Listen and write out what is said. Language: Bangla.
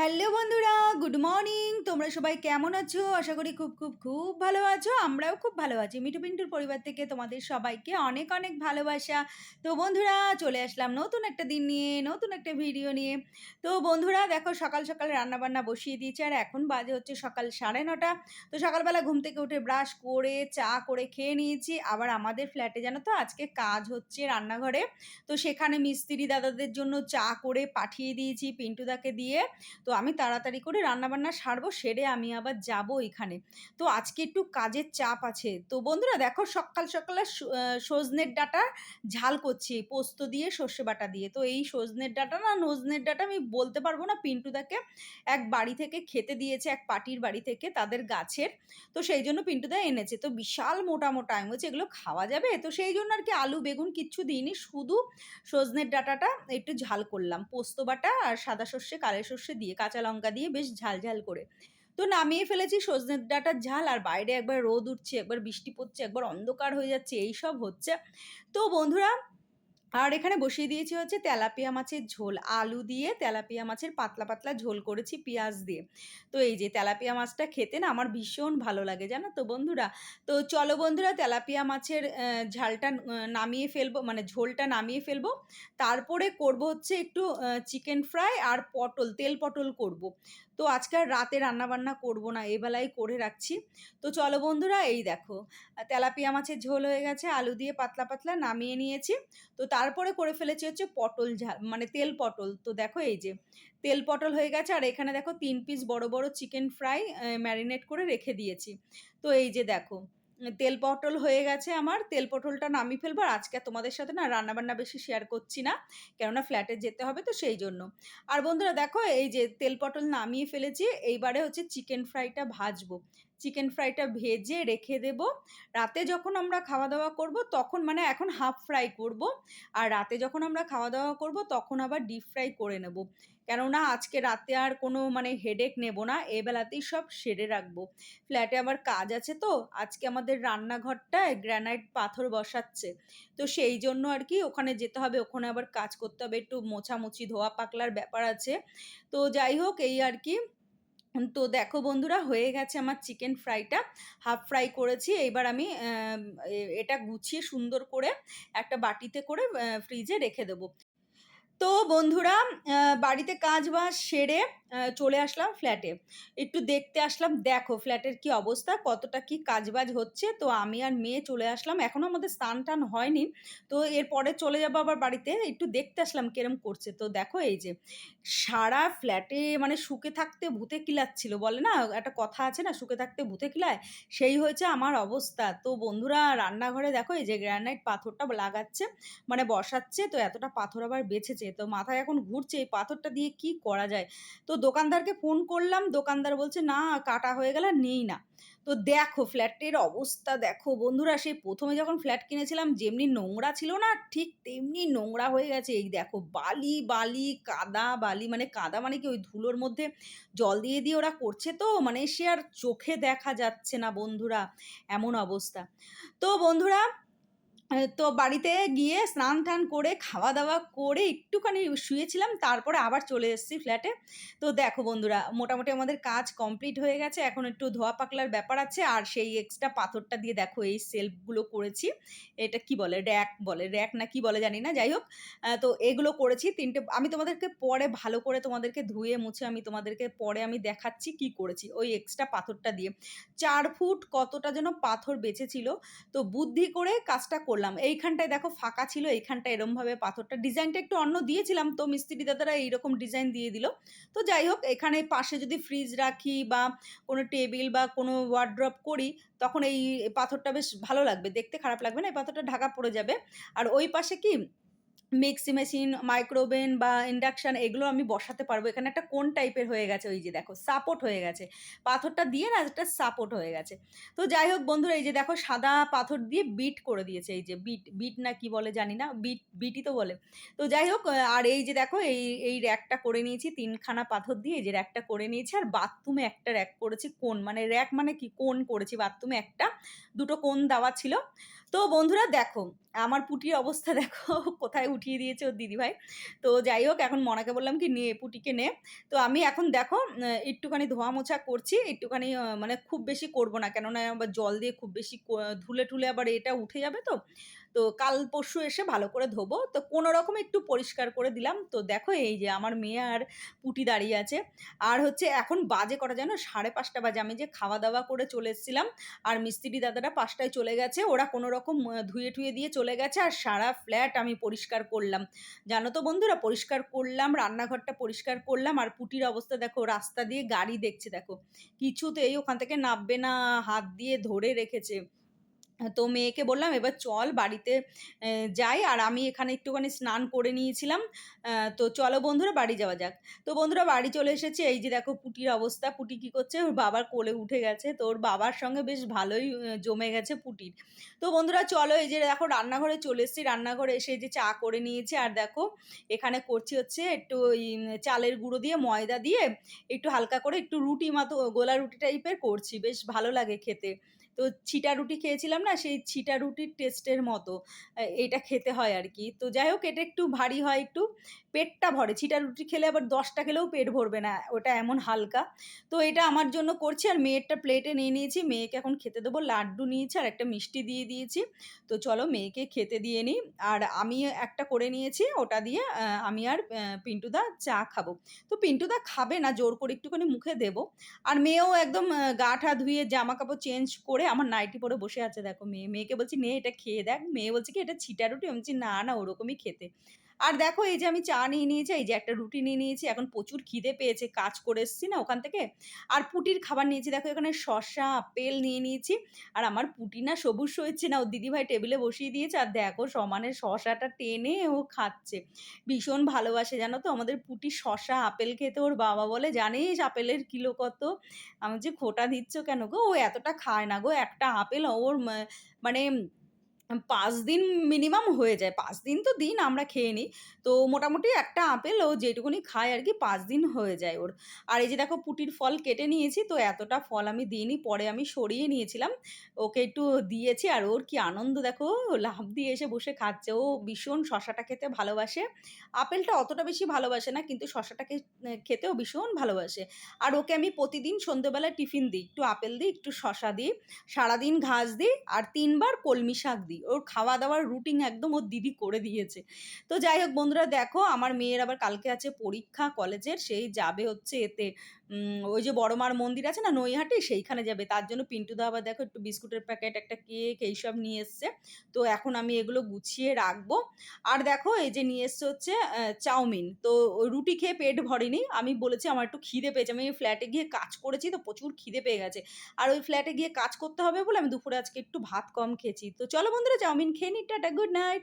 হ্যালো বন্ধুরা, গুড মর্নিং। তোমরা সবাই কেমন আছো? আশা করি খুব খুব খুব ভালো আছো। আমরাও খুব ভালো আছি। মিঠু পিন্টুর পরিবার থেকে তোমাদের সবাইকে অনেক অনেক ভালোবাসা। তো বন্ধুরা, চলে আসলাম নতুন একটা দিন নিয়ে, নতুন একটা ভিডিও নিয়ে। তো বন্ধুরা, দেখো সকাল সকাল রান্নাবান্না বসিয়ে দিয়েছে আর এখন বাজে হচ্ছে সকাল সাড়ে নটা। তো সকালবেলা ঘুম থেকে উঠে ব্রাশ করে, চা করে খেয়ে নিয়েছি। আবার আমাদের ফ্ল্যাটে জানো তো, আজকে কাজ হচ্ছে রান্নাঘরে। তো সেখানে মিস্ত্রি দাদাদের জন্য চা করে পাঠিয়ে দিয়েছি পিন্টুদাকে দিয়ে। তো আমি তাড়াতাড়ি করে রান্নাবান্না সারবো, সেরে আমি আবার যাব এখানে। তো আজকে একটু কাজের চাপ আছে। তো বন্ধুরা, দেখো সকাল সকালে সজনের ডাটা ঝাল করছি, পোস্ত দিয়ে সর্ষে বাটা দিয়ে। তো এই সজনের ডাটা না, নজনের ডাটা আমি বলতে পারব না পিন্টুদাকে এক বাড়ি থেকে খেতে দিয়েছে, এক পার্টির বাড়ি থেকে তাদের গাছের। তো সেই জন্য পিন্টুদা এনেছে। তো বিশাল মোটা মোটা আমি বলছি এগুলো খাওয়া যাবে? তো সেই জন্য আর কি আলু, বেগুন কিচ্ছু দিইনি, শুধু সজনের ডাটাটা একটু ঝাল করলাম। পোস্ত বাটা আর সাদা সর্ষে, কালো সর্ষে দিয়ে কাঁচা লঙ্কা দিয়ে বেশ ঝাল ঝাল করে। তো নামিয়ে ফেলেছি সজনের ডাটার ঝাল আর বাইরে একবার রোদ উঠছে, একবার বৃষ্টি পড়ছে, একবার অন্ধকার হয়ে যাচ্ছে এই সব হচ্ছে। তো বন্ধুরা আর এখানে বসিয়ে দিয়েছি হচ্ছে তেলাপিয়া মাছের ঝোল। আলু দিয়ে তেলাপিয়া মাছের পাতলা পাতলা ঝোল করেছি পেঁয়াজ দিয়ে। তো এই যে তেলাপিয়া মাছটা খেতে না আমার ভীষণ ভালো লাগে, জানো তো বন্ধুরা? তো চলো বন্ধুরা তেলাপিয়া মাছের ঝালটা নামিয়ে ফেলব মানে ঝোলটা নামিয়ে ফেলব। তারপরে করব হচ্ছে একটু চিকেন ফ্রাই আর পটল, তেল পটল করব। তো আজকে আর রাতে রান্নাবান্না করব না এবেলায় করে রাখছি। তো চলো বন্ধুরা, এই দেখো, তেলাপিয়া মাছের ঝোল হয়ে গেছে, আলু দিয়ে পাতলা পাতলা নামিয়ে নিয়েছি। তো তারপরে করে ফেলেছি হচ্ছে পটল ঝাল মানে তেল পটল। তো দেখো এই যে, তেল পটল হয়ে গেছে, আর এখানে দেখো তিন পিস বড় বড় চিকেন ফ্রাই ম্যারিনেট করে রেখে দিয়েছি। তো এই যে দেখো তেল পটল হয়ে গেছে আমার। তেল পটলটা নামিয়ে ফেলব। আর আজকে তোমাদের সাথে না রান্নাবান্না বেশি শেয়ার করছি না, কেননা ফ্ল্যাটে যেতে হবে তো সেই জন্য। আর বন্ধুরা দেখো, এই যে তেল পটল নামিয়ে ফেলেছি, এইবারে হচ্ছে চিকেন ফ্রাইটা ভাজবো। চিকেন ফ্রাইটা ভেজে রেখে দেব। রাতে যখন আমরা খাওয়া দাওয়া করব, তখন মানে এখন হাফ ফ্রাই করব। আর রাতে যখন আমরা খাওয়া দাওয়া করব, তখন আবার ডিপ ফ্রাই করে নেব। কেননা আজকে রাতে আর কোনো মানে হেডেক নেব না এবেলাতেই সব সেরে রাখব। ফ্ল্যাটে আবার কাজ আছে তো, আজকে আমাদের রান্নাঘরটায় গ্রানাইট পাথর বসাচ্ছে। তো সেই জন্য আর কি ওখানে যেতে হবে, ওখানে আবার কাজ করতে হবে, একটু মোছামুছি ধোয়া পাকলার ব্যাপার আছে। তো যাই হোক, এই আর কি তো দেখো বন্ধুরা, হয়ে গেছে আমার চিকেন ফ্রাইটা হাফ ফ্রাই করেছি এইবার আমি এটা গুছিয়ে সুন্দর করে একটা বাটিতে করে ফ্রিজে রেখে দেবো। তো বন্ধুরা বাড়িতে কাজ বাজ সেরে চলে আসলাম ফ্ল্যাটে একটু দেখতে আসলাম, দেখো ফ্ল্যাটের কি অবস্থা, কতটা কি কাজবাজ হচ্ছে। তো আমি আর মেয়ে চলে আসলাম এখনও আমাদের স্নান টান হয়নি। তো এরপরে চলে যাব আবার বাড়িতে, একটু দেখতে আসলাম কিরম করছে। তো দেখো এই যে, সারা ফ্ল্যাটে মানে শুকে থাকতে ভূতে কিলাচ্ছিল, বলে না? একটা কথা আছে না, শুকে থাকতে ভূতে কিলায়? সেই হয়েছে আমার অবস্থা। তো বন্ধুরা, রান্নাঘরে দেখো এই যে গ্রানাইট পাথরটা লাগাচ্ছে মানে বসাচ্ছে, তো এতটা পাথর আবার বেছেছে তো মাথায় এখন ঘুরছে এই পাথরটা দিয়ে কি করা যায়? তো দোকানদারকে ফোন করলাম, দোকানদার বলছে, না, কাটা হয়ে গেলে নেই না। তো দেখো ফ্ল্যাটের অবস্থা, দেখো বন্ধুরা, সেই প্রথমে যখন ফ্ল্যাট কিনেছিলাম, যেমনি নোংরা ছিল না, ঠিক তেমনি নোংরা হয়ে গেছে। এই দেখো বালি বালি, কাদা, বালি মানে কাদা মানে কি ওই ধুলোর মধ্যে জল দিয়ে দিয়ে ওরা করছে তো মানে সে আর চোখে দেখা যাচ্ছে না বন্ধুরা, এমন অবস্থা। তো বন্ধুরা তো বাড়িতে গিয়ে স্নান টান করে খাওয়া দাওয়া করে একটুখানি শুয়েছিলাম, তারপরে আবার চলে এসেছি ফ্ল্যাটে তো দেখো বন্ধুরা, মোটামুটি আমাদের কাজ কমপ্লিট হয়ে গেছে, এখন একটু ধোয়া পাকলার ব্যাপার আছে, আর সেই এক্সট্রা পাথরটা দিয়ে দেখো এই সেলফগুলো করেছি। এটা কি বলে র্যাক বলে র্যাক না কি বলে জানি না, যাই হোক তো এগুলো করেছি, তিনটে, আমি তোমাদেরকে পরে ভালো করে তোমাদেরকে ধুয়ে মুছে আমি তোমাদেরকে পরে আমি দেখাচ্ছি কি করেছি, ওই এক্সট্রা পাথরটা দিয়ে। চার ফুট কতটা যেন পাথর বেঁচেছিল, তো বুদ্ধি করে কাজটা করলাম। এইখানটায় দেখো ফাঁকা ছিল এইখানটা এরমভাবে পাথরটা ডিজাইনটা একটু অন্য দিয়েছিলাম তো মিস্ত্রি দাদারা এইরকম ডিজাইন দিয়ে দিল। তো যাই হোক, এখানে পাশে যদি ফ্রিজ রাখি বা কোনো টেবিল বা কোনো ওয়ার্ড্রপ করি, তখন এই পাথরটা বেশ ভালো লাগবে। দেখতে খারাপ লাগবে না, এই পাথরটা ঢাকা পড়ে যাবে। আর ওই পাশে কি মিক্সি মেশিন মাইক্রোওভেন বা ইন্ডাকশান এগুলো আমি বসাতে পারব। এখানে একটা কোন টাইপের হয়ে গেছে? ওই যে দেখো সাপোর্ট হয়ে গেছে। পাথরটা দিয়ে না একটা সাপোর্ট হয়ে গেছে। তো যাই হোক বন্ধুরা এই যে দেখো সাদা পাথর দিয়ে বিট করে দিয়েছে। এই যে বিট বিট না কি বলে জানি না বিট বিটই তো বলে। তো যাই হোক আর এই যে দেখো এই এই র্যাকটা করে নিয়েছি তিনখানা পাথর দিয়ে এই যে র্যাকটা করে নিয়েছি। আর বাথরুমে একটা র্যাক করেছি কোন? মানে র্যাক মানে কি? কোন করেছি? বাথরুমে একটা দুটো কোন দেওয়া ছিল। তো বন্ধুরা দেখো, আমার পুটির অবস্থা দেখো কোথায় উঠিয়ে দিয়েছে ওর দিদিভাই। তো যাই হোক এখন মনাকে বললাম কি, "নে পুটিকে নে।" তো আমি এখন দেখো একটুখানি ধোয়া মোছা করছি। একটুখানি মানে খুব বেশি করব না। কেননা আবার জল দিয়ে খুব বেশি ধুলে ঠুলে আবার এটা উঠে যাবে তো। তো কাল পরশু এসে ভালো করে ধোবো। তো কোনো রকম একটু পরিষ্কার করে দিলাম। তো দেখো এই যে আমার মেয়ে আর পুটি দাঁড়িয়ে আছে। আর হচ্ছে এখন বাজে করা কটা জানো? ৫:৩০ বাজে। আমি যে খাওয়া-দাওয়া করে চলে এসেছিলাম। আর মিস্ত্রি দাদারা পাঁচটায় চলে গেছে। ওরা কোনো রকম ধুয়ে-টুয়ে দিয়ে চলে গেছে। আর সারা ফ্ল্যাট আমি পরিষ্কার করলাম। জানো তো বন্ধুরা পরিষ্কার করলাম, রান্নাঘরটা পরিষ্কার করলাম। আর পুটির অবস্থা দেখো রাস্তা দিয়ে গাড়ি দেখছে দেখো। কিছুতেই ওখান থেকে নামবে না। হাত দিয়ে ধরে রেখেছে। তো মেয়েকে বললাম, "এবার চল বাড়িতে যাই।" আর আমি এখানে একটুখানি স্নান করে নিয়েছিলাম। তো চলো বন্ধুরা বাড়ি যাওয়া যাক। তো বন্ধুরা বাড়ি চলে এসেছে এই যে দেখো পুটির অবস্থা। পুটি কি করছে? ওর বাবার কোলে উঠে গেছে। তো ওর বাবার সঙ্গে বেশ ভালোই জমে গেছে পুটির। তো বন্ধুরা চলো এই যে দেখো রান্নাঘরে চলে এসেছি। রান্নাঘরে এসে যে চা করে নিয়েছে আর দেখো এখানে করছি হচ্ছে একটু ওই চালের গুঁড়ো দিয়ে ময়দা দিয়ে একটু হালকা করে একটু রুটি মতো গোলা রুটি টাইপের করছি। বেশ ভালো লাগে খেতে। তো ছিটা রুটি খেয়েছিলাম না? সেই ছিটা রুটির টেস্টের মতো। এটা খেতে হয় আর কি তো যাই হোক, এটা একটু ভারী হয় একটু। পেটটা ভরে। ছিটা রুটি খেলে আবার দশটা খেলেও পেট ভরবে না। ওটা এমন হালকা। তো এটা আমার জন্য করছি, আর মেয়েরটা প্লেটে নিয়ে নিয়েছি। মেয়েকে এখন খেতে দেবো। লাড্ডু নিয়েছি, আর একটা মিষ্টি দিয়ে দিয়েছি। তো চলো, মেয়েকে খেতে দিয়ে নিই। আর আমি একটা করে নিয়েছি। ওটা দিয়ে আমি আর পিন্টুদা চা খাব। তো পিন্টুদা খাবে না। জোর করে একটুখানি মুখে দেবো। আর মেয়েও একদম, আ গা-টা ধুয়ে জামা-কাপড় চেঞ্জ করে আমার নাইটি পরে বসে আছে দেখো মেয়ে। মেয়েকে বলছি, "নে এটা খেয়ে দেখ।" মেয়ে বলছে কি, "এটা ছিটা রুটি?" আমি বলছি, "না, না ওরকমই খেতে।" আর দেখো এই যে আমি চা নিয়ে নিয়েছি। এই যে একটা রুটি নিয়ে নিয়েছি। এখন প্রচুর খিদে পেয়েছে। কাজ করে এসেছি না ওখান থেকে। আর পুটির খাবার নিয়েছি। দেখো এখানে শসা, আপেল নিয়ে নিয়েছি। আর আমার পুটি না সবুজ সইছে না। ওর দিদিভাই টেবিলে বসিয়ে দিয়েছে। আর দেখো সমানে শসাটা টেনে ও খাচ্ছে। ভীষণ ভালোবাসে জানো তো আমাদের পুটি শসা, আপেল খেতে ওর বাবা বলে, "জানিস আপেলের কিলো কত?" আমি বলছি, "খোঁটা দিচ্ছ কেন গো? ও এতটা খায় না গো। একটা আপেল ওর মানে ৫ দিন মিনিমাম হয়ে যায়। পাঁচ দিন তো দিন আমরা খেয়ে নিই। তো মোটামুটি একটা আপেল ও যেটুকুনি খায় আর কি পাঁচ দিন হয়ে যায় ওর। আর এই যে দেখো পুটির ফল কেটে নিয়েছি। তো এতটা ফল আমি দিইনি। পরে আমি সরিয়ে নিয়েছিলাম। ওকে একটু দিয়েছি আর ওর কি আনন্দ দেখো লাফ দিয়ে এসে বসে খাচ্ছে। ও ভীষণ শশাটা খেতে ভালোবাসে। আপেলটা অতটা বেশি ভালোবাসে না। কিন্তু শসাটাকে এ খেতেও ভীষণ ভালোবাসে। আর ওকে আমি প্রতিদিন সন্ধ্যেবেলায় টিফিন দিই। একটু আপেল দিই, একটু শশা দিই। সারাদিন ঘাস দিই আর তিনবার কলমি শাক দিই। ওর খাওয়া-দাওয়ার রুটিন একদম ওর দিদি করে দিয়েছে। তো যাই হোক বন্ধুরা দেখো আমার মেয়ের আবার কালকে আছে পরীক্ষা কলেজের। সেই যাবে হচ্ছে এতে ওই যে বড় মার মন্দির আছে না নৈহাটি? সেইখানে যাবে। তার জন্য পিন্টুদা আবার দেখো একটু বিস্কুটের প্যাকেট, একটা কেক এইসব নিয়ে এসছে। তো এখন আমি এগুলো গুছিয়ে রাখব। আর দেখো এই যে নিয়ে এসছে হচ্ছে চাউমিন। তো রুটি খেয়ে পেট ভরেনি। আমি বলেছি আমার একটু খিদে পেয়েছে। আমি ফ্ল্যাটে গিয়ে কাজ করেছি তো প্রচুর খিদে পেয়ে গেছে। আর ওই ফ্ল্যাটে গিয়ে কাজ করতে হবে বলে আমি দুপুরে আজকে একটু ভাত কম খেয়েছি। তো চলো বন্ধুরা চাউমিন খেয়ে নিই। Tata, good night.